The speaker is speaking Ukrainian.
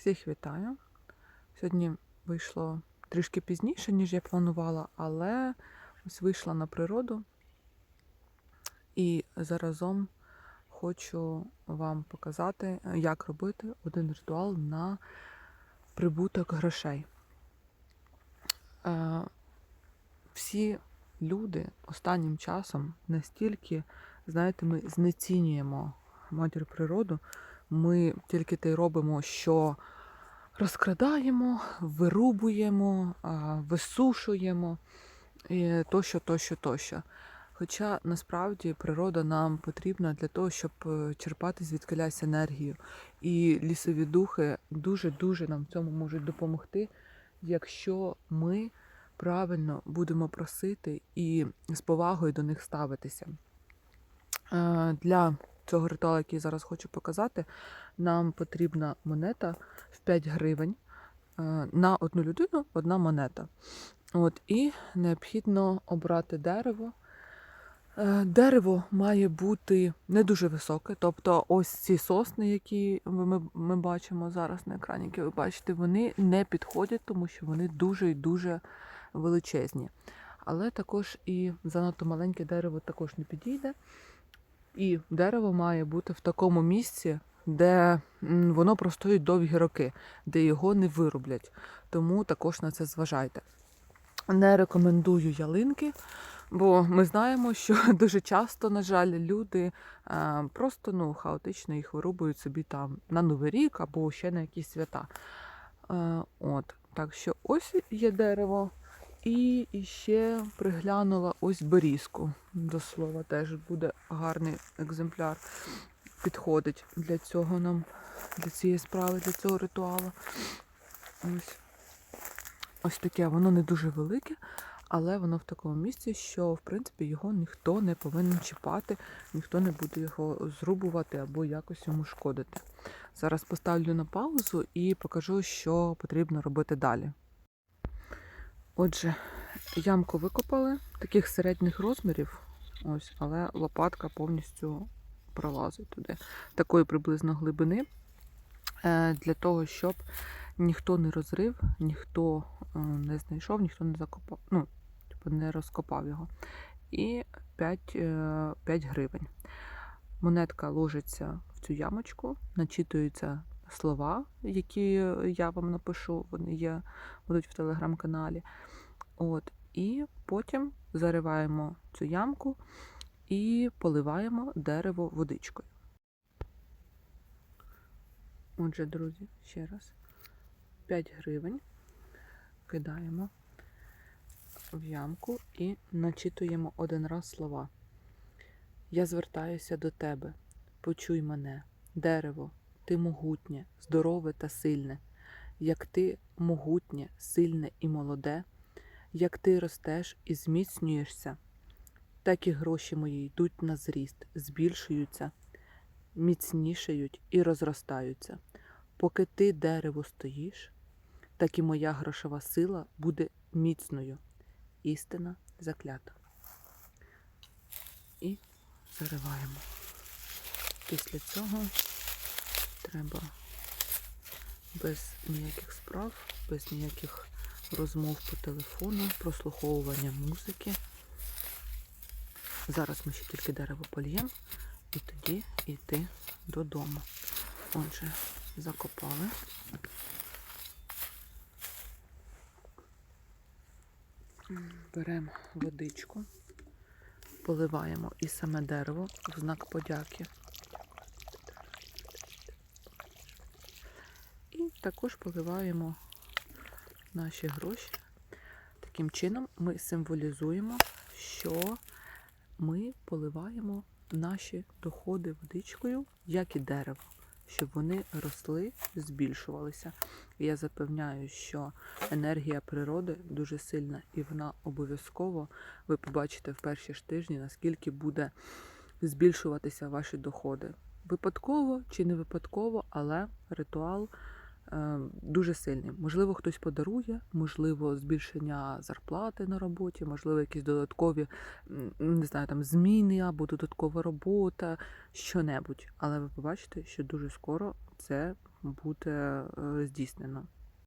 Всіх вітаю. Сьогодні вийшло трішки пізніше, ніж я планувала, але ось вийшла на природу і заразом хочу вам показати, як робити один ритуал на прибуток грошей. Е, Всі люди останнім часом настільки, знаєте, ми знецінюємо матір природу, ми тільки те й робимо, що розкрадаємо, вирубуємо, висушуємо тощо, тощо, тощо. Хоча насправді природа нам потрібна для того, щоб е, черпати звідкилясь енергію. І лісові духи дуже-дуже нам в цьому можуть допомогти, якщо ми правильно будемо просити і з повагою до них ставитися. Е, Для цього ритуалу, який зараз хочу показати, нам потрібна монета в 5 гривень. Е, На одну людину одна монета. От, і необхідно обрати дерево. Е, Дерево має бути не дуже високе, тобто ось ці сосни, які ми, ми бачимо зараз на екрані, які ви бачите, вони не підходять, тому що вони дуже і дуже величезні. Але також і занадто маленьке дерево також не підійде. І дерево має бути в такому місці, де воно простоїть довгі роки, де його не вироблять. Тому також на це зважайте. Не рекомендую ялинки, бо ми знаємо, що дуже часто, на жаль, люди е, просто ну, хаотично їх вирубують собі там на Новий рік або ще на якісь свята. Е, От, так що ось є дерево. І ще приглянула ось берізку. До слова, теж буде гарний екземпляр. Підходить для цього нам, для цієї справи, для цього ритуалу. Ось, ось таке, воно не дуже велике, але воно в такому місці, що в принципі його ніхто не повинен чіпати, ніхто не буде його зрубувати або якось йому шкодити. Зараз поставлю на паузу і покажу, що потрібно робити далі. Отже, ямку викопали таких середніх розмірів, ось, але лопатка повністю пролазить туди, такої приблизно глибини, е, для того, щоб ніхто не розрив, ніхто е, не знайшов, ніхто не закопав, ну, типу не розкопав його. І 5, е, 5 гривень. Монетка ложиться в цю ямочку, начитуються слова, які я вам напишу, вони є, будуть в телеграм-каналі. От, і потім зариваємо цю ямку і поливаємо дерево водичкою. Отже, друзі, ще раз. 5 гривень кидаємо в ямку і начитуємо один раз слова. Я звертаюся до тебе, почуй мене, дерево, ти могутнє, здорове та сильне, як ти могутнє, сильне і молоде, як ти ростеш і зміцнюєшся, так і гроші мої йдуть на зріст, збільшуються, міцнішають і розростаються. Поки ти дерево стоїш, так і моя грошова сила буде міцною. Істина заклята. І зариваємо. Після цього треба без ніяких справ, без ніяких розмов по телефону, прослуховування музики. Зараз ми ще тільки дерево польємо і тоді йти додому. Отже, закопали. Беремо водичку, поливаємо і саме дерево в знак подяки. Також поливаємо наші гроші. Таким чином ми символізуємо, що ми поливаємо наші доходи водичкою, як і дерево, щоб вони росли, збільшувалися. Я запевняю, що енергія природи дуже сильна, і вона обов'язково, ви побачите в перші ж тижні, наскільки буде збільшуватися ваші доходи. Випадково чи не випадково, але ритуал дуже сильним. Можливо, хтось подарує, можливо, збільшення зарплати на роботі, можливо, якісь додаткові не знаю, там зміни або додаткова робота, що-небудь. Але ви побачите, що дуже скоро це буде е, здійснено.